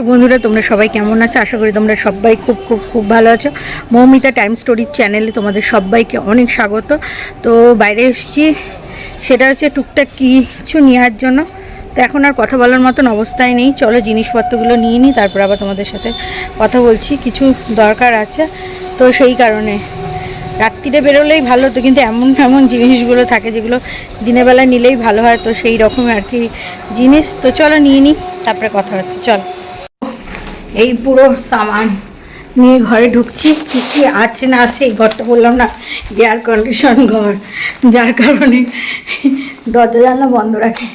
তো বন্ধুরা, তোমরা সবাই কেমন আছো? আশা করি তোমরা সবাই খুব খুব খুব ভালো আছো। মৌমিতা টাইম স্টোরির চ্যানেলে তোমাদের সবাইকে অনেক স্বাগত। তো বাইরে এসেছি, সেটা হচ্ছে টুকটাক কিছু নেওয়ার জন্য। তো এখন আর কথা বলার মতন অবস্থায় নেই। চলো জিনিসপত্রগুলো নিয়ে নিই, তারপর আবার তোমাদের সাথে কথা বলছি। কিছু দরকার আছে, তো সেই কারণে। রাত্রিরে বেরোলেই ভালো তো, কিন্তু এমন এমন জিনিসগুলো থাকে যেগুলো দিনের বেলা নিলেই ভালো হয়, তো সেই রকম আর কি জিনিস। তো চলো নিয়ে নিই, তারপরে কথা হচ্ছে। চলো। এই পুরো সামান নিয়ে ঘরে ঢুকছি। কী কী আছে না আছে এই ঘরটা বললাম না এয়ার কন্ডিশন ঘর। যার কারণে দরজা জানলা বন্ধ রাখে।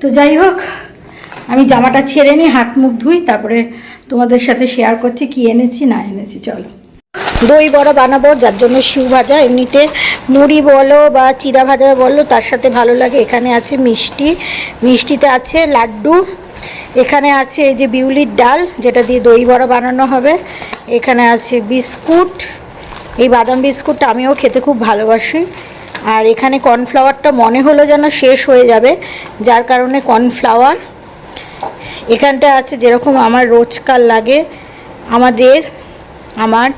তো যাই হোক, আমি জামাটা ছেড়ে নিই হাত মুখ ধুই, তারপরে তোমাদের সাথে শেয়ার করছি কি এনেছি, না এনেছি, চলো। দই বড়া বানাবো, যার জন্য শিউ ভাজা, এমনিতে মুড়ি বলো বা চিরা ভাজা বলো, তার সাথে ভালো লাগে। এখানে আছে মিষ্টি। মিষ্টিতে আছে লাড্ডু এখানে আছে এই যে বিউলির ডাল, যেটা দিয়ে দই বড়া বানানো হবে। এখানে আছে বিস্কুট। এই বাদাম বিস্কুটটা আমিও খেতে খুব ভালোবাসি। আর এখানে কর্নফ্লাওয়ারটা মনে হলো যেন শেষ হয়ে যাবে, যার কারণে কর্নফ্লাওয়ার। এখানটা আছে যেরকম আমার রোজকার লাগে, আমাদের, আমার,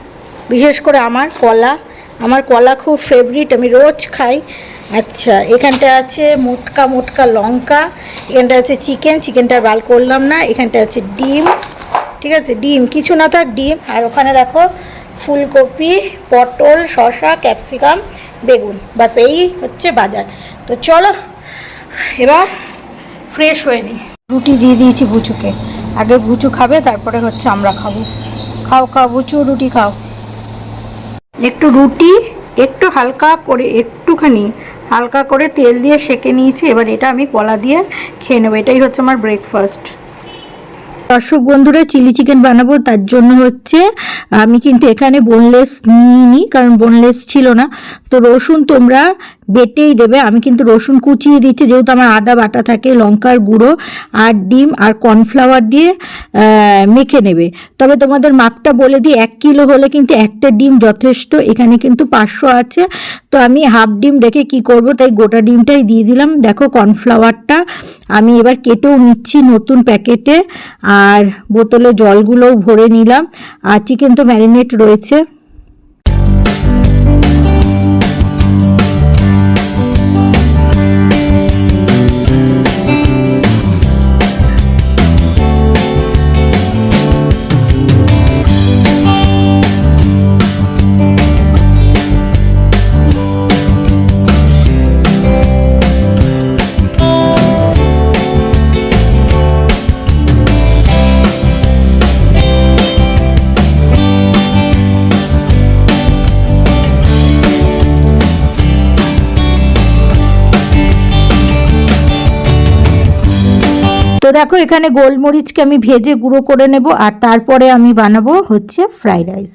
বিশেষ করে আমার কলা। আমার কলা খুব ফেভারিট আমি রোজ খাই। আচ্ছা এখানটা আছে মোটকা মোটকা লঙ্কা, এখানটা আছে চিকেন, চিকেনটা বাল করলাম না, এখানটা আছে ডিম, ঠিক আছে? ডিম, কিছু না থাক ডিম, আর ওখানে দেখো ফুলকপি, পটল, শসা, ক্যাপসিকাম, বেগুন, বাস এই হচ্ছে বাজার। তো চলো, এবার ফ্রেশ হয়ে নি রুটি দিয়ে দিয়েছি বুচুকে আগে বুচু খাবে, তারপরে হচ্ছে আমরা খাব। খাও খাও বুচু রুটি খাও। একটু রুটি একটু হালকা করে একটুখানি হালকা করে তেল দিয়ে সেঁকে নিয়েছি। এবার এটা আমি কলা দিয়ে খেয়ে নেব। এটাই হচ্ছে আমার ব্রেকফাস্ট দর্শক বন্ধুরা, চিলি চিকেন বানাবো, তার জন্য হচ্ছে আমি কিন্তু এখানে বোনলেস নিইনি, কারণ বোনলেস ছিল না। তো রসুন তোমরা বেটেই দেবে। আমি কিন্তু রসুন কুচিয়ে দিচ্ছি, যেহেতু আমার আদা বাটা থাকে, লঙ্কার গুঁড়ো আর ডিম আর কর্নফ্লাওয়ার দিয়ে মেখে নেবে। তবে তোমাদের মাপটা বলে দিই, এক কিলো হলে কিন্তু একটা ডিম যথেষ্ট, এখানে কিন্তু পাঁচশো আছে। তো আমি হাফ ডিম রেখে কি করব, তাই গোটা ডিমটাই দিয়ে দিলাম। দেখো কর্নফ্লাওয়ারটা আমি এবার কেটেও নিচ্ছি নতুন প্যাকেটে। আর বোতলে জলগুলোও ভরে নিলাম। আর চিকেন তো ম্যারিনেট রয়েছে। দেখো, এখানে গোলমরিচকে আমি ভেজে গুঁড়ো করে নেব আর তারপরে আমি বানাবো হচ্ছে ফ্রাইড রাইস।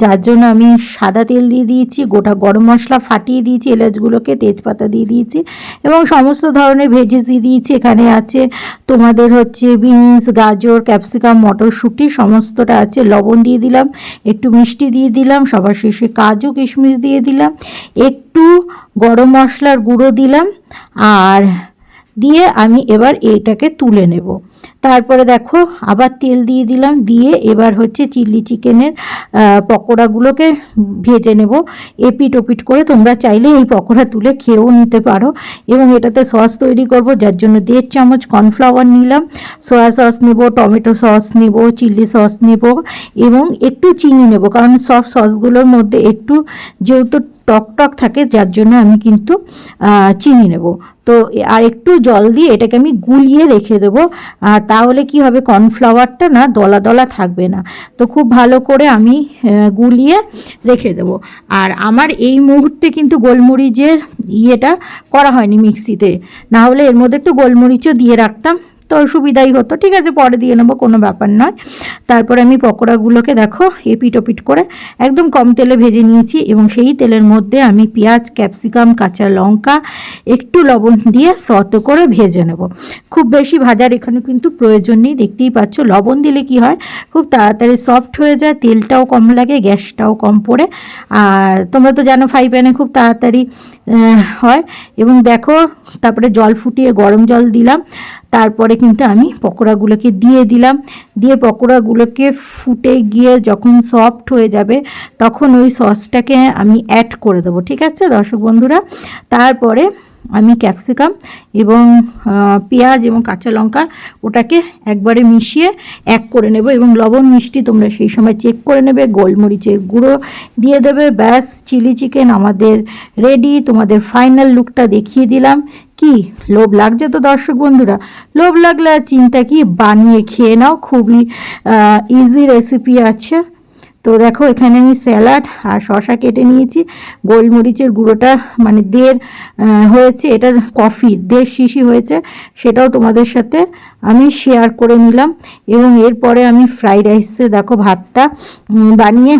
যার জন্য আমি সাদা তেল দিয়ে দিয়েছি, গোটা গরম মশলা ফাটিয়ে দিয়েছি, এলাচগুলোকে তেজপাতা দিয়ে দিয়েছি এবং সমস্ত ধরনের ভেজেস দিয়ে দিয়েছি। এখানে আছে তোমাদের হচ্ছে বিনস গাজর ক্যাপসিকাম মটরশুঁটি, সমস্তটা আছে। লবণ দিয়ে দিলাম, একটু মিষ্টি দিয়ে দিলাম, সবার শেষে কাজু, কিশমিশ দিয়ে দিলাম, একটু গরম মশলার গুঁড়ো দিলাম আর দিয়ে আমি এবার এইটাকে তুলে নেব। তারপরে দেখো আবার তেল দিয়ে দিলাম, দিয়ে এবার হচ্ছে চিলি চিকেনের পকোড়াগুলোকে ভেজে নেব। এপিট ওপিট করে তোমরা চাইলে এই পকোড়া তুলে খেয়েও নিতে পারো এবং এটাতে সস তৈরি করব, যার জন্য দেড় চামচ কর্নফ্লাওয়ার নিলাম। সয়া সস নেব, টমেটো সস নেব, চিলি সস নেব এবং একটু চিনি নেব, কারণ সব সসগুলোর মধ্যে একটু যেহেতু টক টক থাকে, যার জন্য আমি কিন্তু চিনি নেব। তো আর একটু জল দিয়ে এটাকে আমি গুলিয়ে রেখে দেবো। আর তাহলে কি হবে, কর্নফ্লাওয়ারটা না দলা দলা থাকবে না। তো খুব ভালো করে আমি গুলিয়ে রেখে দেবো। আর আমার এই মুহূর্তে কিন্তু গোলমরিচের ইয়েটা করা হয়নি মিক্সিতে। না হলে এর মধ্যে একটু গোলমরিচও দিয়ে রাখতাম। তো সুবিধাই হতো। ঠিক আছে, পরে দিয়ে নেব, কোনো ব্যাপার নয়। তারপরে আমি পকোড়াগুলোকে দেখো, এপিট ওপিট করে একদম কম তেলে ভেজে নিয়েছি এবং সেই তেলের মধ্যে আমি পেঁয়াজ, ক্যাপসিকাম, কাঁচা লঙ্কা, একটু লবণ দিয়ে সত করে ভেজে নেব। খুব বেশি ভাজার এখানে কিন্তু প্রয়োজন নেই, দেখতেই পাচ্ছ। লবণ দিলে কি হয়, খুব তাড়াতাড়ি সফট হয়ে যায়, তেলটাও কম লাগে, গ্যাসটাও কম পড়ে। আর তোমরা তো জানো, ফ্রাই প্যানে খুব তাড়াতাড়ি হয়। এবং দেখো, তারপরে জল ফুটিয়ে গরম জল দিলাম। তারপরে কিন্তু আমি পকোড়াগুলোকে দিয়ে দিলাম। দিয়ে পকোড়াগুলোকে ফুটে গিয়ে যখন সফট হয়ে যাবে, তখন ওই সসটাকে আমি অ্যাড করে দেবো, ঠিক আছে দর্শক বন্ধুরা? তারপরে আমি ক্যাপসিকাম এবং পেঁয়াজ এবং কাঁচা লঙ্কা ওটাকে একবারে মিশিয়ে এক করে নেব এবং লবণ মিষ্টি তোমরা সেই সময় চেক করে নেবে, গোলমরিচের গুঁড়ো দিয়ে দেবে, ব্যাস চিলি চিকেন আমাদের রেডি তোমাদের ফাইনাল লুকটা দেখিয়ে দিলাম। কি? লোভ লাগছে তো দর্শক বন্ধুরা। লোভ লাগলে আর চিন্তা কি? বানিয়ে খেয়ে নাও, খুবই ইজি রেসিপি আছে। তো দেখো, এখানে আমি স্যালাড আর শশা কেটে নিয়েছি। গোলমরিচের গুঁড়োটা মানে দেড় হয়েছে। এটা কফি দেড় শিশি হয়েছে। সেটাও তোমাদের সাথে আমি শেয়ার করে নিলাম। এবং এরপরে আমি ফ্রাইড রাইসে দেখো ভাতটা বানিয়ে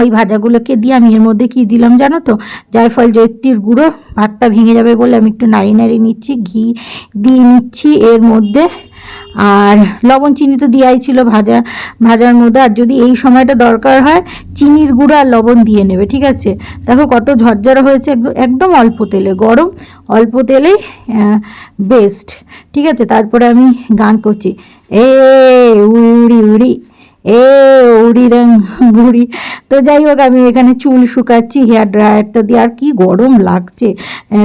ওই ভাজাগুলোকে দিয়ে আমি এর মধ্যে কি দিলাম জানো তো? জায়ফল জৈত্রীর গুঁড়ো, ভাতটা ভেঙে যাবে বলে আমি একটু নাড়ি নাড়ি নিচ্ছি, ঘি দিয়ে নিচ্ছি এর মধ্যে। আর লবণ, চিনি তো দেওয়াই ছিল ভাজা, ভাজার মধ্যে। আর যদি এই সময়টা দরকার হয়, চিনির গুঁড়ো আর লবণ দিয়ে নেবে, ঠিক আছে? দেখো কত ঝরঝরা হয়েছে, একদম অল্প তেলে, গরম, অল্প তেলেই বেস্ট ঠিক আছে? তারপরে আমি গান করছি। এ, উড়ি উড়ি এ উড়ি রং বুড়ি। তো যাই হোক, আমি এখানে চুল শুকাচ্ছি, হেয়ার ড্রায়ারটা দিয়ে। আর কি গরম লাগছে।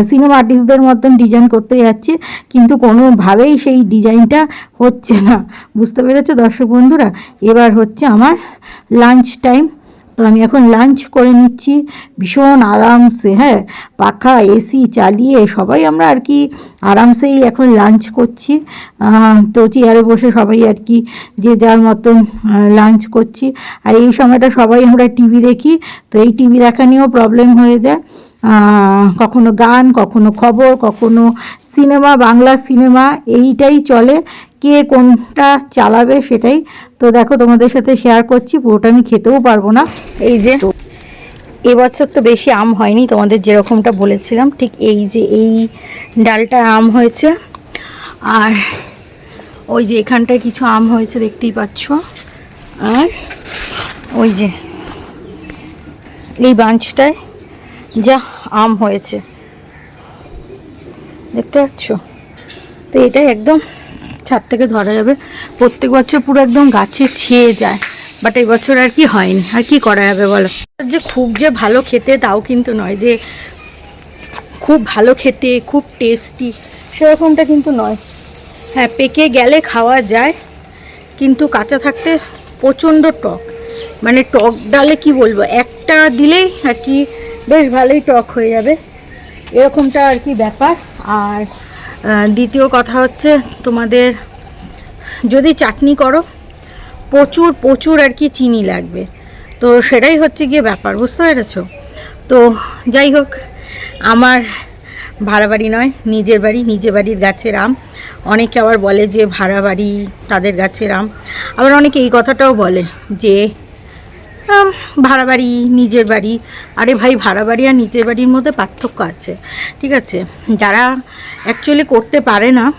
সিনেমা আর্টিস্টদের মতন ডিজাইন করতে যাচ্ছে, কিন্তু কোনোভাবেই সেই ডিজাইনটা হচ্ছে না। বুঝতে পেরেছ দর্শক বন্ধুরা? এবার হচ্ছে আমার লাঞ্চ টাইম তো আমি এখন লাঞ্চ করে নিচ্ছি। ভীষণ আরামসে হ্যাঁ? পাখা এসি চালিয়ে সবাই আমরা আর কি আরামসেই এখন লাঞ্চ করছি। তো চেয়ারে বসে সবাই আর কি যে যার মতন লাঞ্চ করছি। আর এই সময়টা সবাই আমরা টিভি দেখি, তো এই টিভি দেখা নিয়েও প্রবলেম হয়ে যায়। কখনো গান, কখনো খবর, কখনো সিনেমা বাংলা সিনেমা এইটাই চলে। কে কোনটা চালাবে সেটাই তো দেখো তোমাদের সাথে শেয়ার করছি, পুরোটা আমি খেতেও পারব না। এই যে এবছর তো বেশি আম হয়নি, তোমাদের যেরকমটা বলেছিলাম, ঠিক এই যে এই ডালটা আম হয়েছে। আর ওই যে এখানটায় কিছু আম হয়েছে, দেখতেই পাচ্ছ। আর ওই যে এই বাঞ্চটায় যা আম হয়েছে। দেখতে পাচ্ছ? তো এটাই একদম ছাদ থেকে ধরা যাবে। প্রত্যেক বছর পুরো একদম গাছে ছেয়ে যায় বাট এই বছর আর কি হয়নি। আর কি করা যাবে বলো? যে খুব যে ভালো খেতে তাও কিন্তু নয়, যে খুব ভালো খেতে, খুব টেস্টি সেরকমটা কিন্তু নয়। হ্যাঁ পেকে গেলে খাওয়া যায়, কিন্তু কাঁচা থাকতে প্রচণ্ড টক। মানে টক ডালে কি বলব, একটা দিলেই আর কি বেশ ভালোই টক হয়ে যাবে। এরকমটা আর কি ব্যাপার। আর দ্বিতীয় কথা হচ্ছে তোমাদের যদি চাটনি করো, প্রচুর প্রচুর আর কি চিনি লাগবে। তো সেটাই হচ্ছে গিয়ে ব্যাপার, বুঝতে পেরেছ? তো যাই হোক, আমার ভাড়া বাড়ি নয়, নিজের বাড়ি, নিজের বাড়ির গাছের আম। অনেকে আবার বলে যে ভাড়া বাড়ি তাদের গাছের আম। আবার অনেকে এই কথাটাও বলে যে ভাড়া বাড়ি, নিজের বাড়ি। আরে ভাই, ভাড়া বাড়ি আর নিজের বাড়ির মধ্যে পার্থক্য আছে। ঠিক আছে? যারা অ্যাকচুয়ালি করতে পারে না,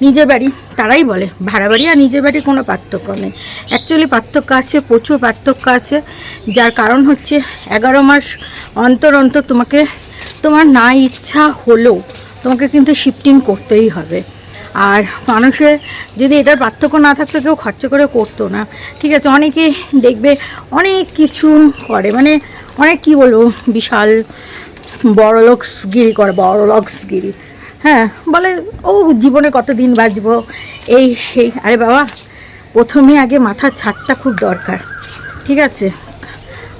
নিজের বাড়ি, তারাই বলে, ভাড়া বাড়ি আর নিজের বাড়ি কোনো পার্থক্য নেই। অ্যাকচুয়ালি পার্থক্য আছে, প্রচুর পার্থক্য আছে। যার কারণ হচ্ছে, এগারো মাস অন্তর অন্তর তোমাকে, তোমার না ইচ্ছা হলেও তোমাকে কিন্তু শিফটিং করতেই হবে। আর মানুষের যদি এটার পার্থক্য না থাকতো, কেউ খরচা করে করতো না। ঠিক আছে, অনেকে দেখবে অনেক কিছু করে মানে অনেক কি বলব, বিশাল বড়লোকসগিরি করে, বড়লোকসগিরি। হ্যাঁ বলে, ও জীবনে কতদিন বাঁচবো? এই সেই, আরে বাবা, প্রথমে আগে মাথার ছাদটা খুব দরকার, ঠিক আছে?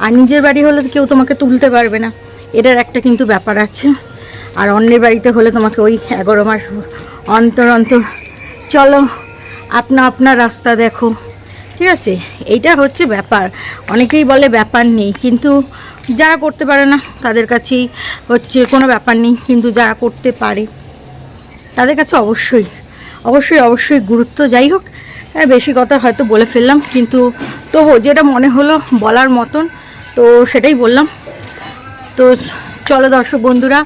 আর নিজের বাড়ি হলে কেউ তোমাকে তুলতে পারবে না, এটার একটা কিন্তু ব্যাপার আছে। আর অন্যের বাড়িতে হলে তোমাকে ওই এগারো মাস অন্তর অন্তর, চলো আপনা আপনার রাস্তা দেখো। ঠিক আছে? এইটা হচ্ছে ব্যাপার। অনেকেই বলে ব্যাপার নেই, কিন্তু যারা করতে পারে না, তাদের কাছেই হচ্ছে কোনো ব্যাপার নেই, কিন্তু যারা করতে পারে, তাদের কাছে অবশ্যই অবশ্যই অবশ্যই গুরুত্ব। যাই হোক হ্যাঁ বেশি কথা হয়তো বলে ফেললাম, কিন্তু তবু যেটা মনে হলো বলার মতন, তো সেটাই বললাম। তো চলো দর্শক বন্ধুরা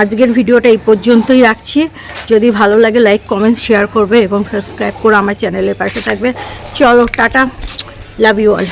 আজকের ভিডিওটা এই পর্যন্তই রাখছি। যদি ভালো লাগে লাইক কমেন্ট শেয়ার করবে এবং সাবস্ক্রাইব করে আমার চ্যানেলের পাশে থাকবে। চলো, টাটা। Love you all